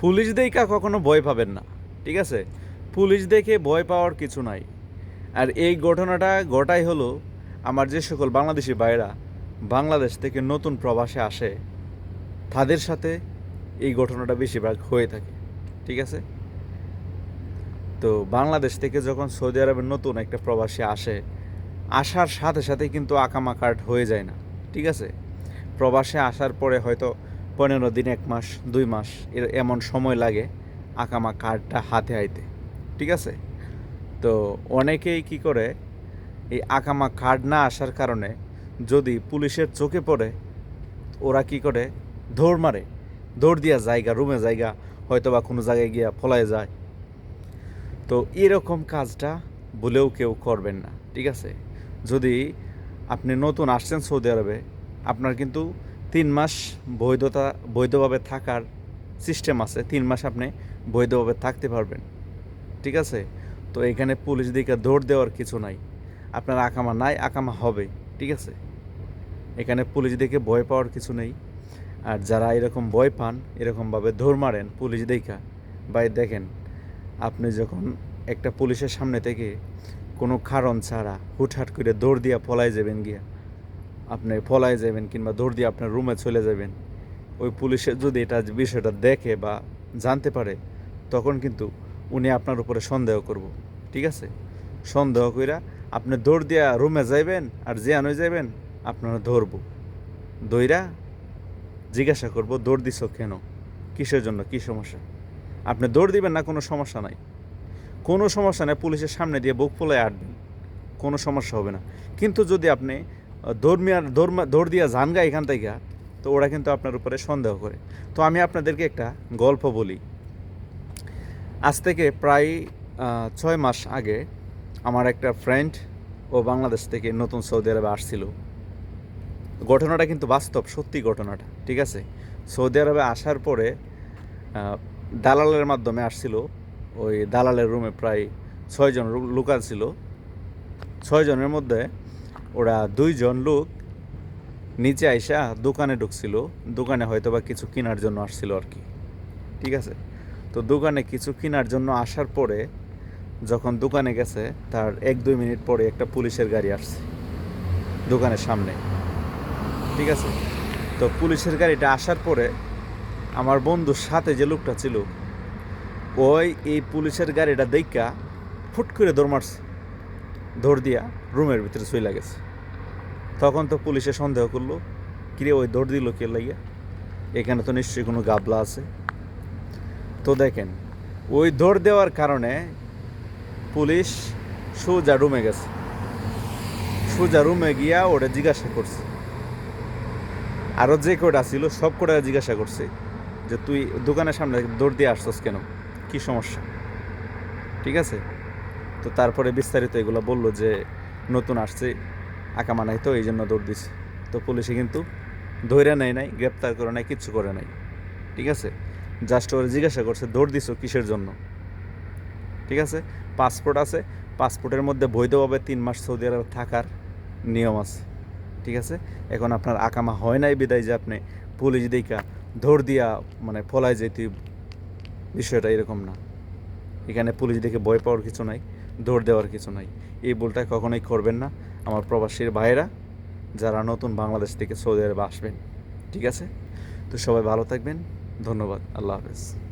Police দেখা কখনো ভয় পাবেন না, ঠিক আছে? পুলিশ দেখে ভয় পাওয়ার কিছু নাই। আর এই ঘটনাটা ঘটাই হলো আমার যে সকল বাংলাদেশি ভাইরা বাংলাদেশ থেকে নতুন প্রবাসে আসে, তাদের সাথে এই ঘটনাটা বেশিরভাগ হয়ে থাকে, ঠিক আছে? তো বাংলাদেশ থেকে যখন সৌদি আরবের নতুন একটা প্রবাসী আসে, আসার সাথে সাথে কিন্তু আকামা কার্ড হয়ে যায় না, ঠিক আছে? প্রবাসে আসার পরে হয়তো পনেরো দিন, এক মাস, দুই মাস এর এমন সময় লাগে আকামা কার্ডটা হাতে আইতে, ঠিক আছে? তো অনেকেই কি করে, এই আকামা কার্ড না আসার কারণে যদি পুলিশের চোখে পড়ে, ওরা কি করে, দৌড় মারে, দৌড় দিয়া জায়গা, রুমে জায়গা হয়তো বা কোনো জায়গায় গিয়া ফলায় যায়। তো এরকম কাজটা বলেও কেউ করবেন না, ঠিক আছে? যদি আপনি নতুন আসছেন সৌদি আরবে, আপনার কিন্তু তিন মাস বৈধতা, বৈধভাবে থাকার সিস্টেম আছে। তিন মাস আপনি বৈধভাবে থাকতে পারবেন। ঠিক আছে? তো এখানে পুলিশ দিকে দৌড় দেওয়ার কিছু নাই। আপনার আকামা নাই, আকামা হবে ঠিক আছে? এখানে পুলিশ দিকে ভয় পাওয়ার কিছু নেই। আর যারা এরকম ভয় পান, এরকমভাবে দৌড় মারেন পুলিশ দেখা বাই দেখেন, আপনি যখন একটা পুলিশের সামনে থেকে কোনো কারণ ছাড়া হুটহাট করে দৌড় দিয়া পলায় যাবেন গিয়া। আপনি পলায় যাবেন কিংবা দৌড় দিয়ে আপনার রুমে চলে যাবেন। ওই পুলিশের যদি এটা বিষয়টা দেখে বা জানতে পারে, তখন কিন্তু উনি আপনার উপরে সন্দেহ করব। ঠিক আছে? সন্দেহ কইরা আপনি দৌড় দিয়া রুমে যাইবেন আর যে আনো যাবেন আপনারা ধরবো। দইরা জিজ্ঞাসা করব, দৌড় দিছ কেন? কিসের জন্য? কি সমস্যা? আপনি দৌড় দিবেন না, কোনো সমস্যা নাই। কোনো সমস্যা নেই, পুলিশের সামনে দিয়ে বুক পোলায় আটবেন। কোনো সমস্যা হবে না। কিন্তু যদি আপনি ধর্মিয়ার ধর্ম দৌড় দিয়া যান গা এখান থেকে। তো ওরা কিন্তু আপনার উপরে সন্দেহ করে। তো আমি আপনাদেরকে একটা গল্প বলি। আজ থেকে প্রায় ছয় মাস আগে আমার একটা ফ্রেন্ড ও বাংলাদেশ থেকে নতুন সৌদি আরবে আসছিল। ঘটনাটা কিন্তু বাস্তব, সত্যি ঘটনাটা, ঠিক আছে? সৌদি আরবে আসার পরে দালালের মাধ্যমে আসছিল। ওই দালালের রুমে প্রায় ছয়জন লুকাল ছিল। ছয়জনের মধ্যে ওরা দুইজন লোক নিচে আইসা দোকানে ঢুকছিল, দোকানে হয়তো বা কিছু কেনার জন্য আসছিল আর কি। ঠিক আছে? তো দোকানে কিছু কেনার জন্য আসার পরে যখন দোকানে গেছে, তার এক দুই মিনিট পরে একটা পুলিশের গাড়ি আসছে দোকানের সামনে। ঠিক আছে? তো পুলিশের গাড়িটা আসার পরে আমার বন্ধুর সাথে যে লোকটা ছিল, ওই এই পুলিশের গাড়িটা দেখা ফুট করে দৌড় মারছে। দৌড় দিয়া রুমের ভিতরে চলে গেছে। তখন তো পুলিশে সন্দেহ করল, কিরে, ওই দৌড় দিল কে লাগিয়া? এখানে তো নিশ্চয়ই কোনো গাবলা আছে। তো দেখেন, ওই দৌড় দেওয়ার কারণে পুলিশ সোজা রুমে গেছে। সোজা রুমে গিয়া ওটা জিজ্ঞাসা করছে। আরও যে কটা ছিল, সব কটা জিজ্ঞাসা করছে যে, তুই দোকানের সামনে দৌড় দিয়ে আসছস কেন? কি সমস্যা? ঠিক আছে? তো তারপরে বিস্তারিত এগুলো বলল যে নতুন আসছে আঁকা মানাই তো এই জন্য দৌড় দিছে। তো পুলিশে কিন্তু ধৈর্য নেয় নাই, গ্রেপ্তার করে নাই, কিচ্ছু করে নাই। ঠিক আছে? জাস্ট ওরা জিজ্ঞাসা করছে, দৌড় দিছো কিসের জন্য? ঠিক আছে? পাসপোর্ট আছে, পাসপোর্টের মধ্যে বৈধভাবে তিন মাস সৌদি আরবে থাকার নিয়ম আছে। ঠিক আছে? এখন আপনার আকামা হয় নাই বিদায় যে আপনি পুলিশ দেখা দৌড় দিয়া মানে ফলায় যেতে বিষয়টা এরকম না। এখানে পুলিশ দেখে ভয় পাওয়ার কিছু নাই। দৌড় দেওয়ার কিছু নাই। এই ভুলটা কখনোই করবেন না। আমার প্রবাসীর ভাইয়েরা, যারা নতুন বাংলাদেশ থেকে সৌদি আরবে আসবেন, ঠিক আছে? তো সবাই ভালো থাকবেন। ধন্যবাদ। আল্লাহ হাফেজ।